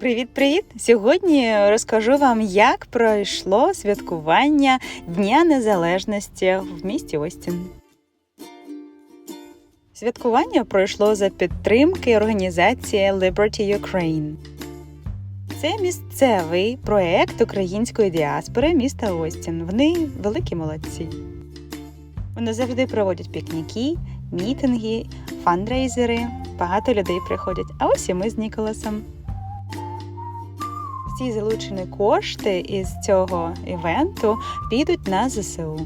Привіт-привіт! Сьогодні розкажу вам, як пройшло святкування Дня Незалежності в місті Остін. Святкування пройшло за підтримки організації Liberty Ukraine. Це місцевий проект української діаспори міста Остін. Вони великі молодці. Вони завжди проводять пікніки, мітинги, фандрейзери. Багато людей приходять. А ось і ми з Ніколасом. Всі залучені кошти із цього івенту підуть на ЗСУ.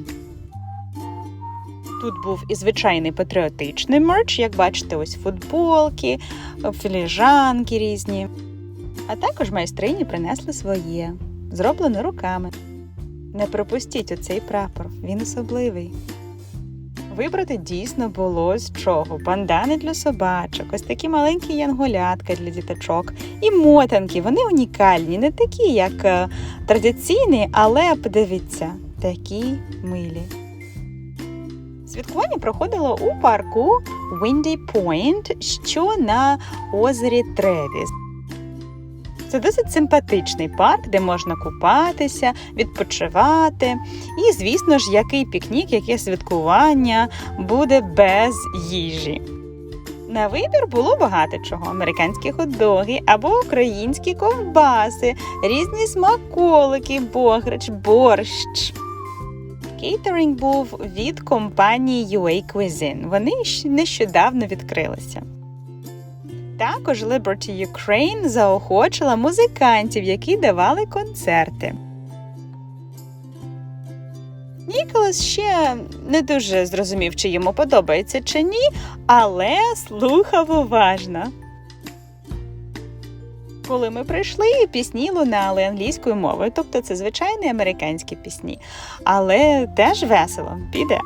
Тут був і звичайний патріотичний мерч, як бачите, ось футболки, філіжанки різні. А також майстрині принесли своє, зроблене руками. Не пропустіть оцей прапор, він особливий. Вибрати дійсно було з чого. Бандани для собачок, ось такі маленькі янголятка для діточок. І мотанки, вони унікальні, не такі, як е, традиційні, але подивіться, такі милі. Святкування проходило у парку Windy Point, що на озері Тревіс. Це досить симпатичний парк, де можна купатися, відпочивати. І, звісно ж, який пікнік, яке святкування буде без їжі. На вибір було багато чого: американські хот-доги або українські ковбаси, різні смаколики, бограч, борщ. Кейтеринг був від компанії UA Cuisine. Вони нещодавно відкрилися. Також Liberty Ukraine заохочила музикантів, які давали концерти. Ніколас ще не дуже зрозумів, чи йому подобається чи ні, але слухав уважно. Коли ми прийшли, пісні лунали англійською мовою, тобто це звичайні американські пісні, але теж весело піде.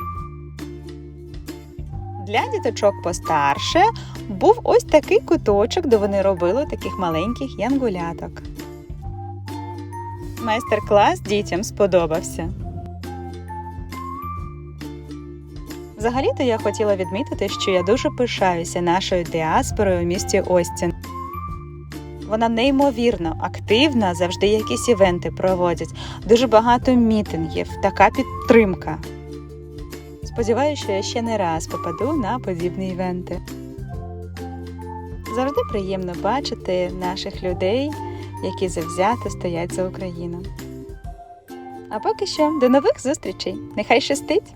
Для діточок постарше був ось такий куточок, де вони робили таких маленьких янгуляток. Майстер-клас дітям сподобався. Взагалі-то я хотіла відмітити, що я дуже пишаюся нашою діаспорою в місті Остін. Вона неймовірно активна, завжди якісь івенти проводять, дуже багато мітингів, така підтримка. Сподіваюся, що я ще не раз попаду на подібні івенти. Завжди приємно бачити наших людей, які завзято стоять за Україну. А поки що, до нових зустрічей! Нехай щастить!